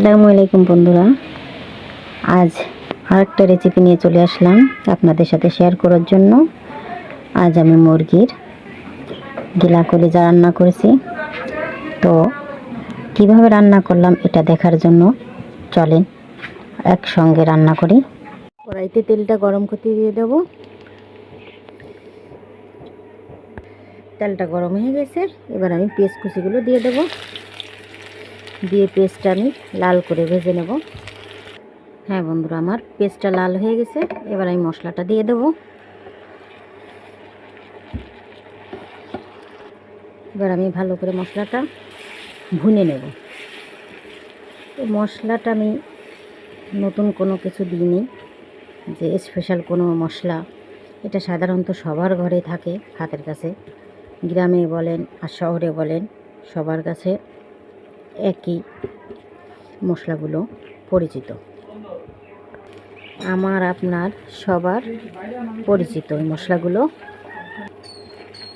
আসসালামু আলাইকুম বন্ধুরা। আজ আরেকটা রেসিপি নিয়ে চলে আসলাম আপনাদের সাথে শেয়ার করার জন্য। আজ আমি মুরগির গিলা কলিজা রান্না করেছি। তো কীভাবে রান্না করলাম এটা দেখার জন্য চলেন একসঙ্গে রান্না করি। কড়াইতে তেলটা গরম করতে দিয়ে দেবো। তেলটা গরম হয়ে গেছে। এবার আমি পেঁয়াজ কুচিগুলো দিয়ে দেবো। দিয়ে পেস্টটা আমি লাল করে ভেজে নেব। হ্যাঁ বন্ধুরা, আমার পেস্টটা লাল হয়ে গেছে। এবার আমি মশলাটা দিয়ে দেব। এবার আমি ভালো করে মশলাটা ভুনে নেব। মশলাটা আমি নতুন কোনো কিছু দিইনি, যে স্পেশাল কোনো মশলা। এটা সাধারণত সবার ঘরে থাকে, হাতের কাছে। গ্রামে বলেন আর শহরে বলেন, সবার কাছে একই মশলাগুলো পরিচিত। আমার, আপনার, সবার পরিচিত এই মশলাগুলো।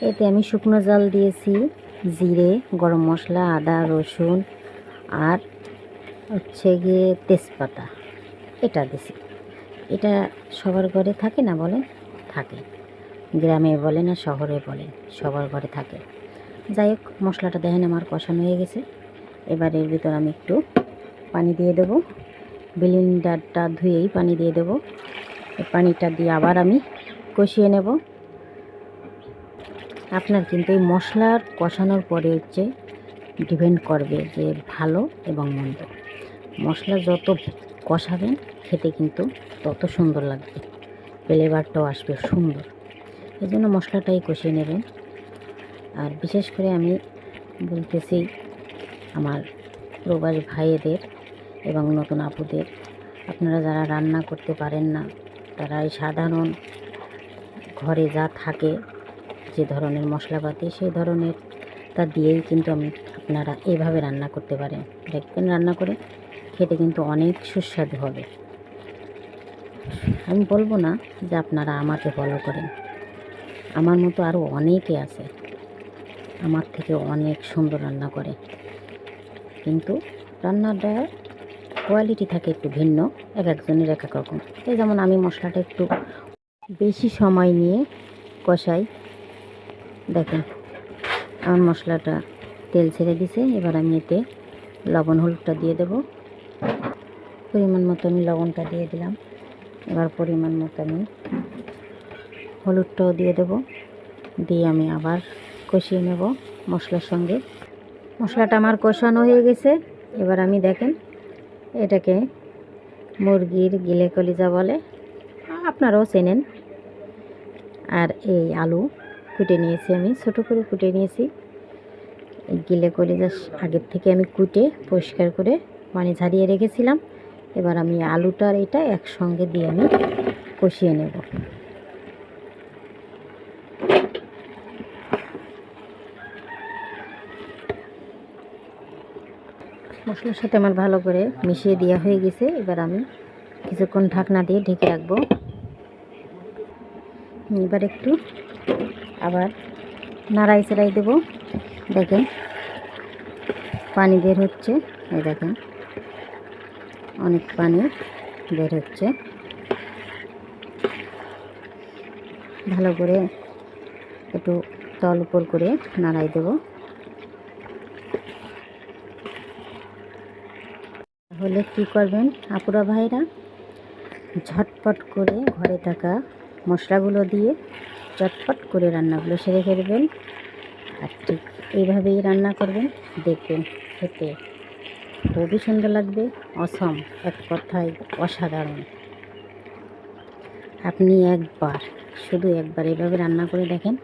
এতে আমি শুকনো জাল দিয়েছি, জিরে, গরম মশলা, আদা, রসুন আর হচ্ছে গিয়ে তেজপাতা। এটা দিছি। এটা সবার ঘরে থাকে না বলেন? থাকে। গ্রামে বলে না, শহরে বলেন সবার ঘরে থাকে। যাই হোক, মশলাটা দেখেন আমার কষানো হয়ে গেছে। এবার এর ভিতর আমি একটু পানি দিয়ে দেব। বিলিন্ডারটা ধুয়েই পানি দিয়ে দেব। পানিটা দিয়ে আবার আমি কষিয়ে নেব। আপনার কিন্তু এই মশলার কষানোর পরে হচ্ছে ডিপেন্ড করবে যে ভালো এবং মন্দ। মশলা যত কষাবেন, খেতে কিন্তু তত সুন্দর লাগবে। ফ্লেভারটাও আসবে সুন্দর। এই জন্য মশলাটাই কষিয়ে নেবেন। আর বিশেষ করে আমি বলতেছি আমার প্রবাস ভাইয়েদের এবং নতুন আপুদের। আপনারা যারা রান্না করতে পারেন না তারা এই সাধারণ ঘরে যা থাকে, যে ধরনের মশলাপাতি, সেই ধরনের তা দিয়েই কিন্তু আমি আপনারা এইভাবে রান্না করতে পারেন। দেখবেন রান্না করে খেতে কিন্তু অনেক সুস্বাদু হবে। আমি বলব না যে আপনারা আমাকে ফলো করেন। আমার মতো আরও অনেকে আছে, আমার থেকে অনেক সুন্দর রান্না করে। কিন্তু রান্নাটা কোয়ালিটি থাকে একটু ভিন্ন, এক একজনের এক এক রকম। এই যেমন আমি মশলাটা একটু বেশি সময় নিয়ে কষাই। দেখেন, আমার মশলাটা তেল ছেড়ে দিছে, এবার আমি এতে লবণ, হলুদটা দিয়ে দেব। পরিমাণ মতো আমি লবণটা দিয়ে দিলাম। এবার পরিমাণ মতো আমি হলুদটাও দিয়ে দেব। দিয়ে আমি আবার কষিয়ে নেব মশলার সঙ্গে। মশলাটা আমার কষানো হয়ে গেছে। এবার আমি দেখেন, এটাকে মুরগির গিলে কলিজা বলে, আপনারাও চেনেন। আর এই আলু কুটে নিয়েছি আমি, ছোটো করে কুটে নিয়েছি। এই গিলে কলিজা আগের থেকে আমি কুটে পরিষ্কার করে পানি ঝারিয়ে রেখেছিলাম। এবার আমি আলুটার এটা একসঙ্গে দিয়ে আমি কষিয়ে নেব। মশলার সাথে আমার ভালো করে মিশিয়ে দেওয়া হয়ে গেছে। এবার আমি কিছুক্ষণ ঢাকনা দিয়ে ঢেকে রাখব। এবার একটু আবার নাড়াই চাড়াই দেবো। দেখেন, পানি বের হচ্ছে। এই দেখেন, অনেক পানি বের হচ্ছে। ভালো করে একটু তল উপর করে নাড়াই দেবো। তাহলে কী করবেন, আপুরা ভাইরা? ঝটপট করে ঘরে থাকা মশলাগুলো দিয়ে চটপট করে রান্নাগুলো সেরে ফেলবেন। আর ঠিক এইভাবেই রান্না করবেন। দেখবেন খেতে খুবই সুন্দর লাগবে। অসম এক কথায় অসাধারণ। আপনি একবার, শুধু একবার এভাবে রান্না করে দেখেন।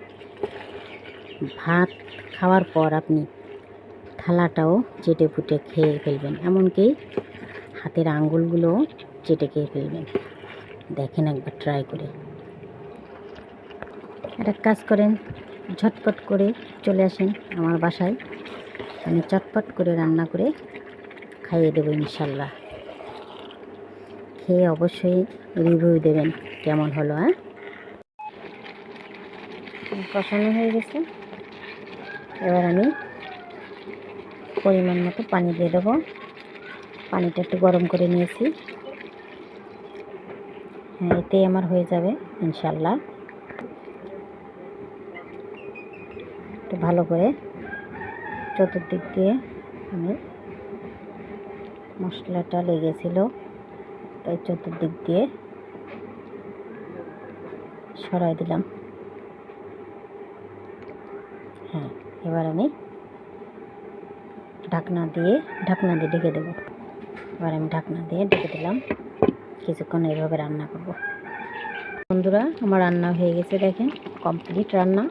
ভাত খাওয়ার পর আপনি থালাটাও চেটে ফুটে খেয়ে ফেলবেন, এমনকি হাতের আঙ্গুলগুলোও চেটে খেয়ে ফেলবেন। দেখেন একবার ট্রাই করে। একটা কাজ করেন, ঝটপট করে চলে আসেন আমার বাসায়। আমি চটপট করে রান্না করে খাইয়ে দেবো ইনশাল্লাহ। খেয়ে অবশ্যই রিভিউ দেবেন কেমন হলো হ্যাঁ? কষানো হয়ে গেছে? এবার আমি পরিমাণ মতো পানি দিয়ে দেবো। পানিটা একটু গরম করে নিয়েছি। হ্যাঁ এতেই আমার হয়ে যাবে, ইনশাল্লাহ। একটু ভালো করে চতুর্দিক দিয়ে আমি মশলাটা লেগেছিল, তাই চতুর্দিক দিয়ে সরাই দিলাম। হ্যাঁ এবার আমি ঢাকনা দিয়ে ঢাকনা দিয়ে ঢেকে দেবো। এবার আমি ঢাকনা দিয়ে ঢেকে দিলাম। কিছুক্ষণ এইভাবে রান্না করব। বন্ধুরা, আমার রান্না হয়ে গেছে, দেখেন, কমপ্লিট রান্না।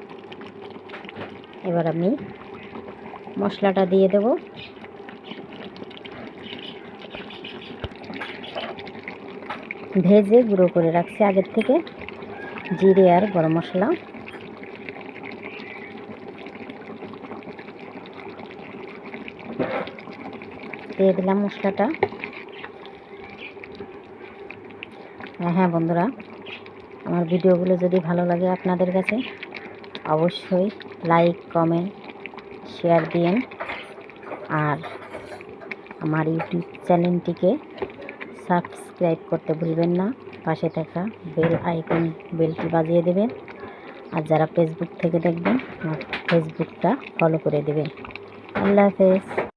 এবার আমি মশলাটা দিয়ে দেব। ভেজে গুঁড়ো করে রাখছি আগের থেকে। জিরে আর গরম মশলা। দিয়ে দিলাম মশলাটা। হ্যাঁ হ্যাঁ বন্ধুরা, আমার ভিডিওগুলো যদি ভালো লাগে আপনাদের কাছে, অবশ্যই লাইক, কমেন্ট, শেয়ার দিন আর আমার ইউটিউব চ্যানেলটিকে সাবস্ক্রাইব করতে ভুলবেন না। পাশে থাকা বেল আইকন, বেলটি বাজিয়ে দেবেন। আর যারা ফেসবুক থেকে দেখবেন ফেসবুকটা ফলো করে দেবেন। আল্লাহ হাফেজ।